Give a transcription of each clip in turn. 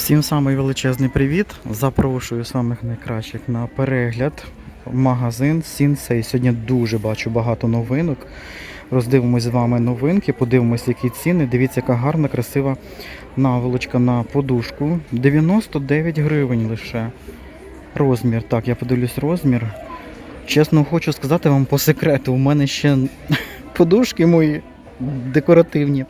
Всім самий величезний привіт. Запрошую самих найкращих на перегляд в магазин Сінсей. Сьогодні дуже бачу багато новинок. Роздивимось з вами новинки, подивимось, які ціни. Дивіться, яка гарна, красива наволочка на подушку. 99 гривень лише. Розмір. Так, я подивлюсь розмір. Чесно, хочу сказати вам по секрету, у мене ще подушки мої декоративні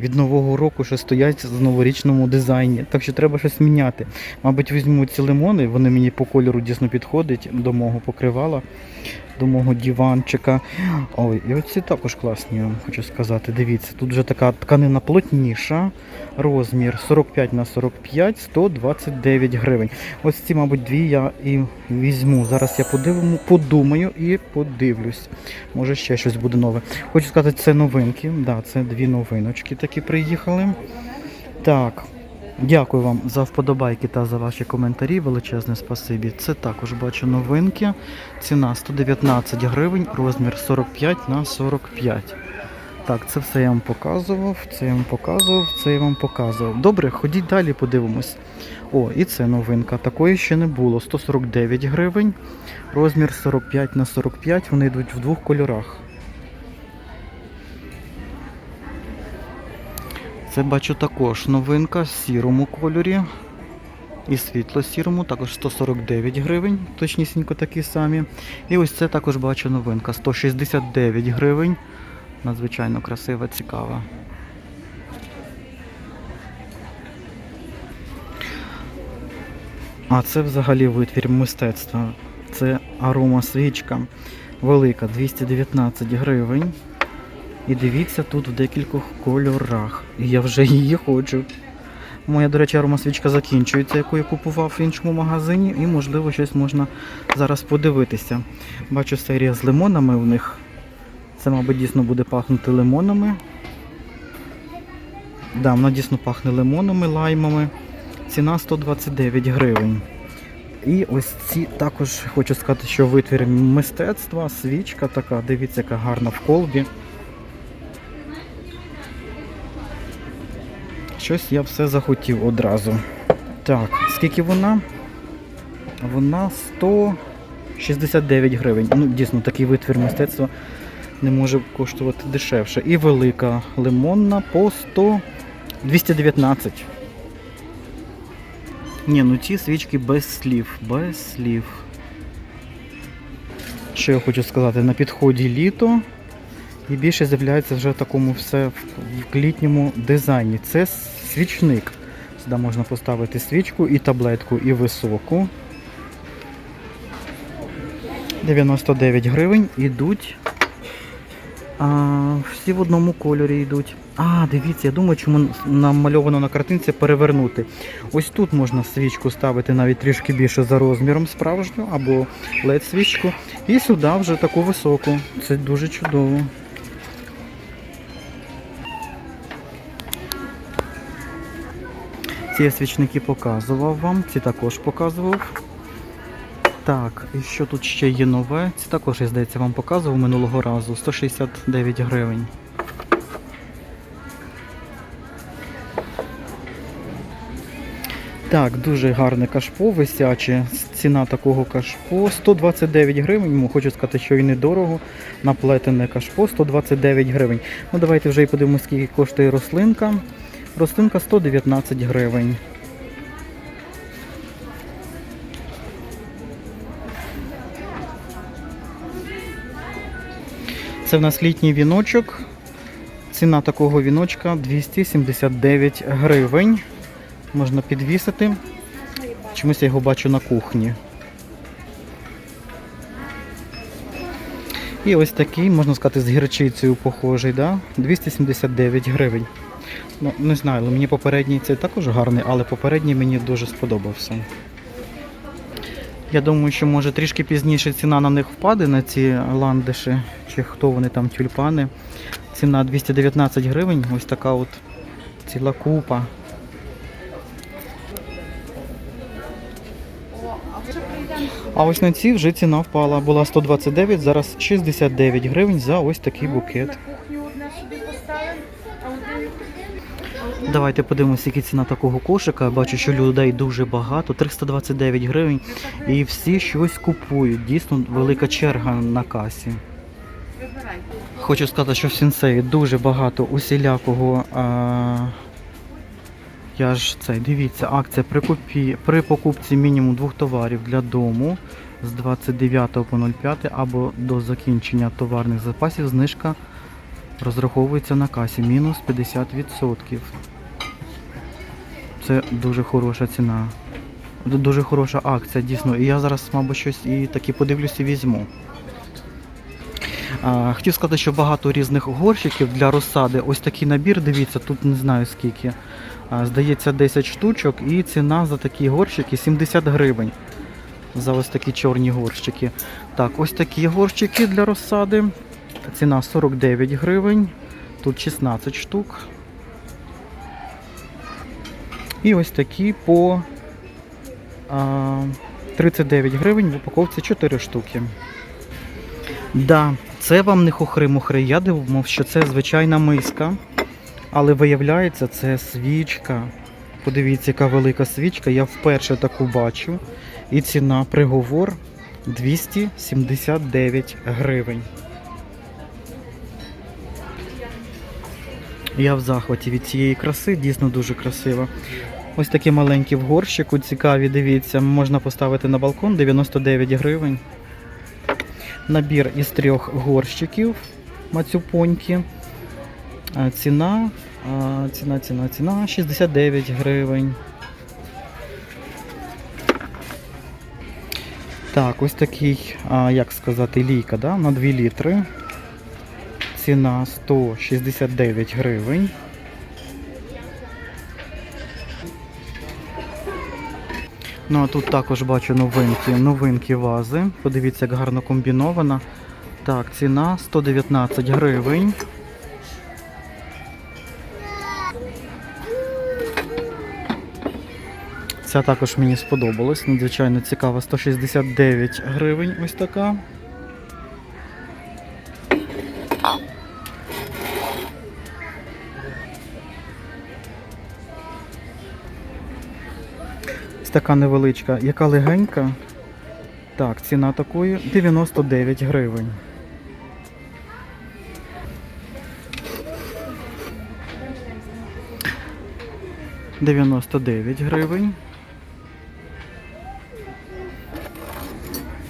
від нового року що стоять в новорічному дизайні. Так що треба щось міняти. Мабуть, візьму ці лимони, вони мені по кольору дійсно підходять до мого покривала, до мого диванчика. Ой, і оці також класні, хочу сказати. Дивіться, тут вже така тканина плотніша. Розмір 45 на 45, 129 гривень. Ось ці, мабуть, дві я і візьму. Зараз я подивиму, подумаю і подивлюсь. Може ще щось буде нове. Хочу сказати, це новинки. Да, це дві новиночки такі приїхали. Так. Дякую вам за вподобайки та за ваші коментарі. Величезне спасибі. Це також бачу новинки. Ціна 119 гривень, розмір 45 на 45. Так, це все я вам показував, це я вам показував, це я вам показував. Добре, ходіть далі, подивимось. О, і це новинка. Такої ще не було. 149 гривень, розмір 45 на 45. Вони йдуть в двох кольорах. Це бачу також новинка в сірому кольорі і світло-сірому, також 149 гривень, точнісінько такі самі. І ось це також бачу новинка 169 гривень. Надзвичайно красива, цікава. А це взагалі витвір мистецтва. Це арома свічка велика 219 гривень. І дивіться тут в декількох кольорах. І я вже її хочу. Моя, до речі, аромасвічка закінчується, яку я купував в іншому магазині, і можливо щось можна зараз подивитися. Бачу серія з лимонами у них. Це, мабуть, дійсно буде пахнути лимонами. Да, вона дійсно пахне лимонами, лаймами. Ціна 129 гривень. І ось ці також хочу сказати, що витвір мистецтва, свічка така, дивіться, яка гарна в колбі. Щось я все захотів одразу. Так, скільки вона? Вона 169 гривень. Ну, дійсно, такий витвір мистецтва не може коштувати дешевше. І велика лимонна по 100 219. Ні, ну ці свічки без слів. Без слів. Що я хочу сказати? На підході літо. І більше з'являється вже в такому все в літньому дизайні. Це свічник. Сюди можна поставити свічку і таблетку, і високу. 99 гривень ідуть. А, всі в одному кольорі йдуть. А, дивіться, я думаю, чому намальовано на картинці перевернути. Ось тут можна свічку ставити навіть трішки більше за розміром справжню або led свічку. І сюди вже таку високу. Це дуже чудово. Ці я свічники показував вам, ці також показував. Так, і що тут ще є нове? Ці також, я здається, вам показував минулого разу. 169 гривень. Так, дуже гарне кашпо висяче. Ціна такого кашпо 129 гривень. Хочу сказати, що і недорого. Наплетене кашпо 129 гривень. Ну давайте вже і подивимося, скільки коштує рослинка. Рослинка 119 гривень. Це в нас літній віночок. Ціна такого віночка 279 гривень. Можна підвісити. Чомусь я його бачу на кухні. І ось такий, можна сказати, з гірчицею похожий, да? 279 гривень. Ну, не знаю, але мені попередній цей також гарний, але попередній мені дуже сподобався. Я думаю, що може трішки пізніше ціна на них впаде, на ці ландиші, чи хто вони там, тюльпани. Ціна 219 гривень, ось така от ціла купа. А ось на ці вже ціна впала. Була 129, зараз 69 гривень за ось такий букет. Давайте подивимося, які ціна такого кошика. Бачу, що людей дуже багато, 329 гривень. І всі щось купують. Дійсно велика черга на касі. Хочу сказати, що в сінсеї дуже багато усілякого. А... Я ж це, дивіться, акція при, купі... при покупці мінімум двох товарів для дому з 29 по 05 або до закінчення товарних запасів знижка розраховується на касі мінус 50%. Це дуже хороша ціна. Дуже хороша акція, дійсно. І я зараз, мабуть, щось і таки подивлюся і візьму. А, хотів сказати, що багато різних горщиків для розсади. Ось такий набір, дивіться, тут не знаю скільки. А, здається, 10 штучок, і ціна за такі горщики 70 гривень. За ось такі чорні горщики. Так, ось такі горщики для розсади. Ціна 49 гривень. Тут 16 штук. І ось такі по 39 гривень в упаковці 4 штуки. Да, це вам не хухри-мухри. Я думав, що це звичайна миска. Але виявляється, це свічка. Подивіться, яка велика свічка. Я вперше таку бачу. І ціна приговор 279 гривень. Я в захваті від цієї краси, дійсно дуже красиво. Ось такі маленькі в горщику, цікаві, дивіться, можна поставити на балкон 99 гривень. Набір із трьох горщиків мацюпоньки. Ціна, ціна, ціна, ціна 69 гривень. Так, ось такий, як сказати, лійка, да, на 2 літри. Ціна 169 гривень. Ну а тут також бачу новинки, новинки вази. Подивіться, як гарно комбінована. Так, ціна 119 гривень. Ця також мені сподобалась. Надзвичайно цікава. 169 гривень. Ось така. Така невеличка, яка легенька. Так, ціна такої 99 гривень. Дев'яносто дев'ять гривень.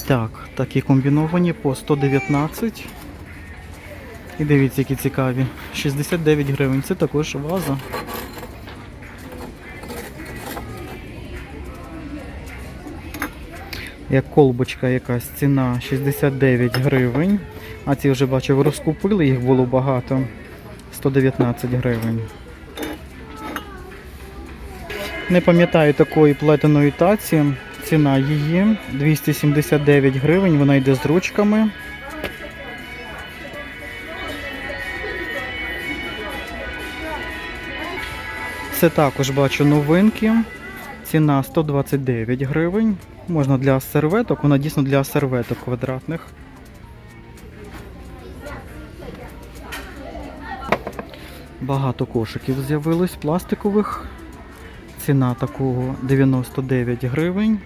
Так, такі комбіновані по 119. І дивіться, які цікаві. 69 гривень. Це також ваза. Як колбочка якась ціна 69 гривень. А ці вже бачив, розкупили, їх було багато. 119 гривень. Не пам'ятаю такої плетеної таці. Ціна її 279 гривень, вона йде з ручками. Це також бачу новинки. Ціна 129 гривень. Можна для серветок, вона дійсно для серветок квадратних. Багато кошиків з'явилось пластикових. Ціна такого 99 гривень.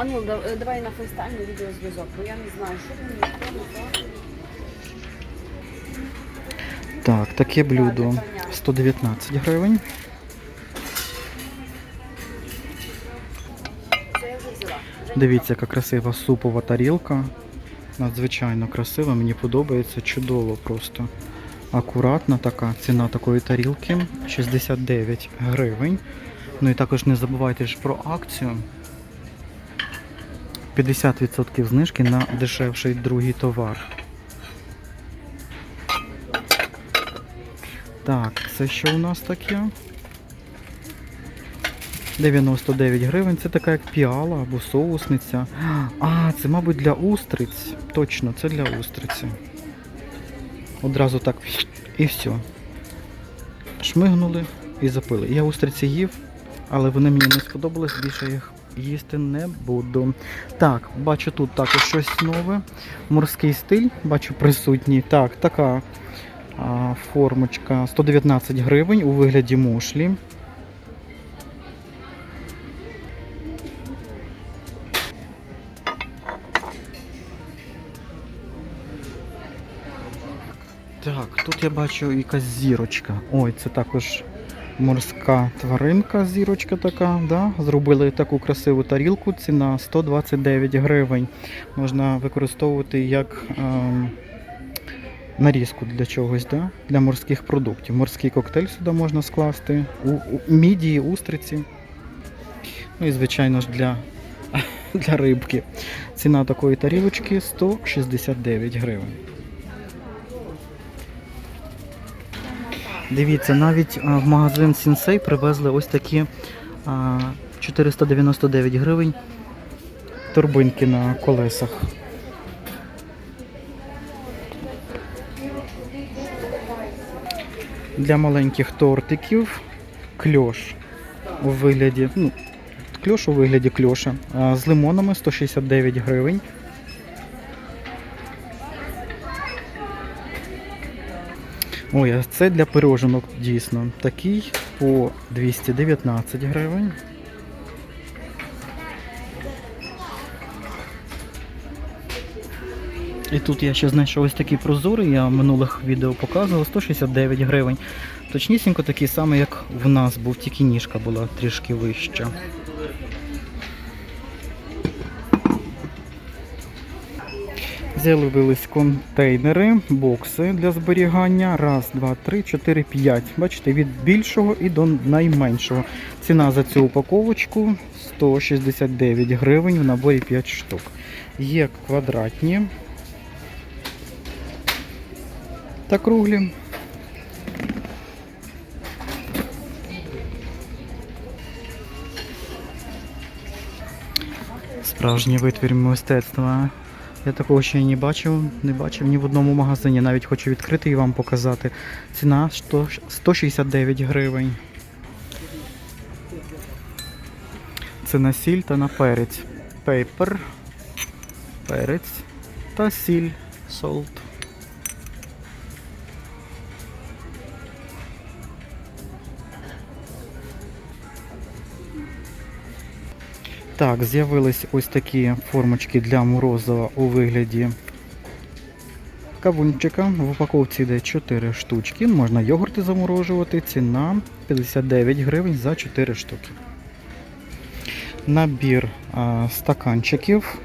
А ну е, давай на фейстаймі відеозв'язок, бо я не знаю, що мені ніхто. Так, таке блюдо 119 гривень. Це я. Дивіться, яка красива супова тарілка. Надзвичайно красива, мені подобається, чудово просто. Акуратна така ціна такої тарілки 69 гривень. Ну і також не забувайте ж про акцію. 50% знижки на дешевший другий товар. Так, це що у нас таке? 99 гривень. Це така як піала або соусниця. А, це, мабуть, для устриць. Точно, це для устриці. Одразу так і все. шмигнули і запили. Я устриці їв, але вони мені не сподобались, більше їх їсти не буду. Так, бачу тут також щось нове. Морський стиль, бачу присутній. Так, така а, формочка 119 гривень у вигляді мушлі. Так, тут я бачу якась зірочка. Ой, це також морська тваринка, зірочка така. Да? Зробили таку красиву тарілку, ціна 129 гривень. Можна використовувати як ем, нарізку для чогось, да? для морських продуктів. Морський коктейль сюди можна скласти, у, у, мідії, устриці. Ну і, звичайно ж, для, для рибки. Ціна такої тарілочки 169 гривень. Дивіться, навіть в магазин Сінсей привезли ось такі 499 гривень торбинки на колесах. Для маленьких тортиків кльош у вигляді, ну, кльош у вигляді кльоша з лимонами 169 гривень. Ой, а це для пироженок дійсно. Такий по 219 гривень. І тут я ще знайшов ось такий прозорий, я в минулих відео показував 169 гривень. Точнісінько такий самий, як в нас був, тільки ніжка була трішки вища. З'явились контейнери, бокси для зберігання. Раз, два, три, чотири, п'ять. Бачите, від більшого і до найменшого. Ціна за цю упаковочку 169 гривень в наборі 5 штук. Є квадратні та круглі. Справжній витвір мистецтва. Я такого ще не бачив, не бачив ні в одному магазині. Навіть хочу відкрити і вам показати. Ціна 169 гривень. Це на сіль та на перець. Пейпер, перець та сіль. Солт. Так, з'явились ось такі формочки для морозива у вигляді кавунчика. В упаковці йде 4 штучки. Можна йогурти заморожувати. Ціна 59 гривень за 4 штуки. Набір а, стаканчиків.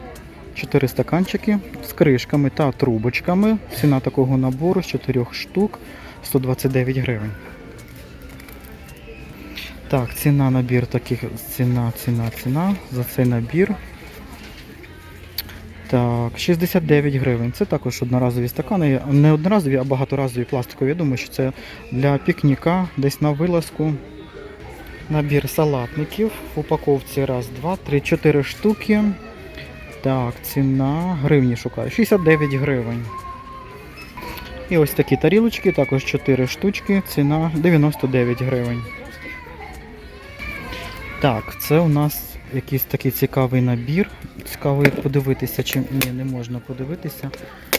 4 стаканчики з кришками та трубочками. Ціна такого набору з 4 штук 129 гривень. Так, ціна набір таких, ціна, ціна, ціна за цей набір. Так, 69 гривень. Це також одноразові стакани. Не одноразові, а багаторазові пластикові. Я думаю, що це для пікніка, десь на вилазку. Набір салатників. В упаковці раз, два, три, чотири штуки. Так, ціна гривні шукаю. 69 гривень. І ось такі тарілочки, також 4 штучки, ціна 99 гривень. Так, це у нас якийсь такий цікавий набір. Цікаво як подивитися, чи ні, не можна подивитися,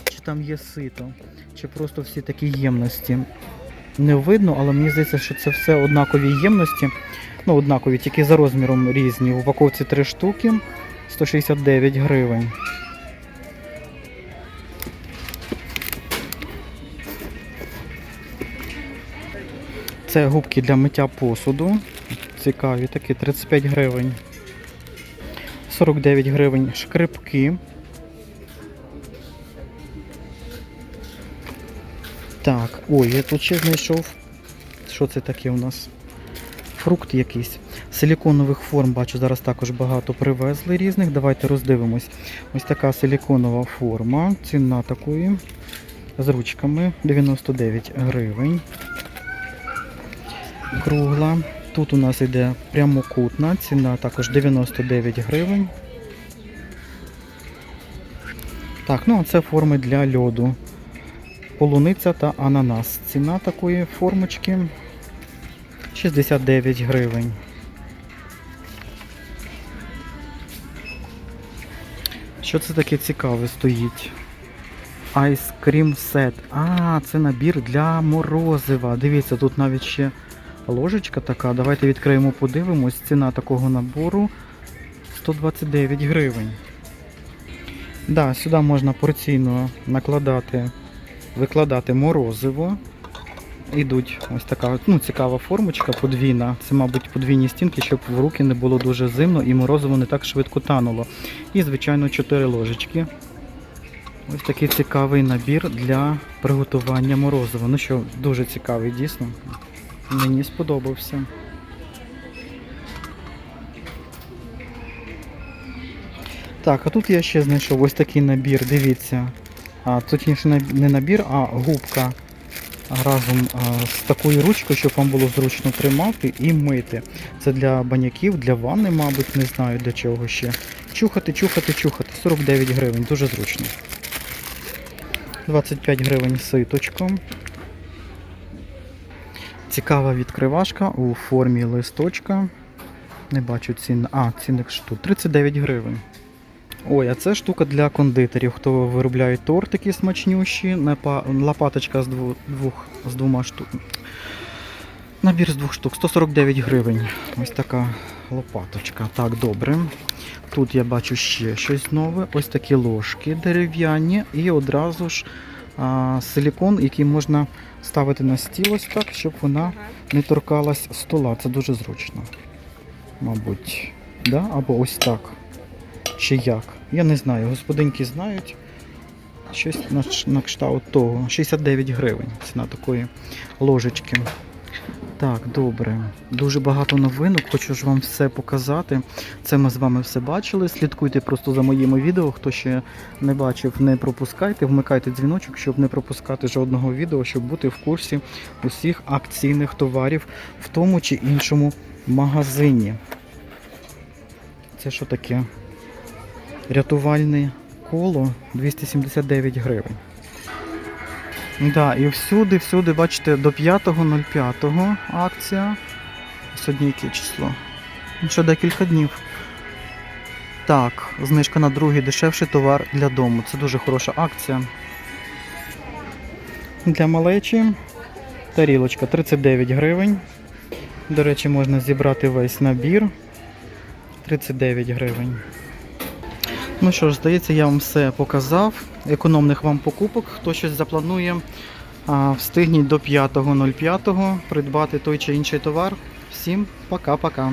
чи там є сито, чи просто всі такі ємності. Не видно, але мені здається, що це все однакові ємності. Ну, однакові, тільки за розміром різні. В упаковці 3 штуки, 169 гривень. Це губки для миття посуду. Цікаві такі 35 гривень. 49 гривень шкрипки. Так, ой, я тут ще знайшов. Що це таке у нас? Фрукт якийсь. Силіконових форм, бачу, зараз також багато привезли різних. Давайте роздивимось. Ось така силіконова форма. Ціна такої. З ручками 99 гривень. Кругла. Тут у нас йде прямокутна, ціна також 99 гривень. Так, ну а це форми для льоду. Полуниця та ананас. Ціна такої формочки 69 гривень. Що це таке цікаве стоїть? Ice Cream. А, це набір для морозива. Дивіться, тут навіть ще ложечка така. Давайте відкриємо, подивимось. Ціна такого набору 129 гривень. Да, сюди можна порційно накладати, викладати морозиво. Ідуть ось така ну, цікава формочка подвійна. Це, мабуть, подвійні стінки, щоб в руки не було дуже зимно і морозиво не так швидко тануло. І, звичайно, 4 ложечки. Ось такий цікавий набір для приготування морозива. Ну що, дуже цікавий, дійсно. Мені сподобався. Так, а тут я ще знайшов ось такий набір, дивіться. А, точніше не- набір, а губка разом а, з такою ручкою, щоб вам було зручно тримати і мити. Це для баняків, для ванни, мабуть, не знаю для чого ще. Чухати, чухати, чухати. 49 гривень, дуже зручно. 25 гривень ситочком. Цікава відкривашка у формі листочка. Не бачу цін. А, цінник штук. 39 гривень. Ой, а це штука для кондитерів, хто виробляє тортики смачнющі. Лопаточка з двох, з двома штук. Набір з двох штук. 149 гривень. Ось така лопаточка. Так, добре. Тут я бачу ще щось нове. Ось такі ложки дерев'яні і одразу ж а, силікон, який можна ставити на стіл ось так, щоб вона не торкалась стола. Це дуже зручно. Мабуть. Да? Або ось так. Чи як? Я не знаю. Господинки знають. Щось на, на кшталт того. 69 гривень. Ціна такої ложечки. Так, добре. Дуже багато новинок, хочу ж вам все показати. Це ми з вами все бачили. Слідкуйте просто за моїми відео. Хто ще не бачив, не пропускайте, вмикайте дзвіночок, щоб не пропускати жодного відео, щоб бути в курсі усіх акційних товарів в тому чи іншому магазині. Це що таке? Рятувальне коло 279 гривень. Да, і всюди, всюди, бачите, до 5.05 акція. Сьогодні яке число? Ну, Ще декілька днів. Так, знижка на другий дешевший товар для дому. Це дуже хороша акція. Для малечі тарілочка 39 гривень. До речі, можна зібрати весь набір. 39 гривень. Ну що ж, здається, я вам все показав. Економних вам покупок. Хто щось запланує, встигніть до 5.05 придбати той чи інший товар. Всім пока-пока.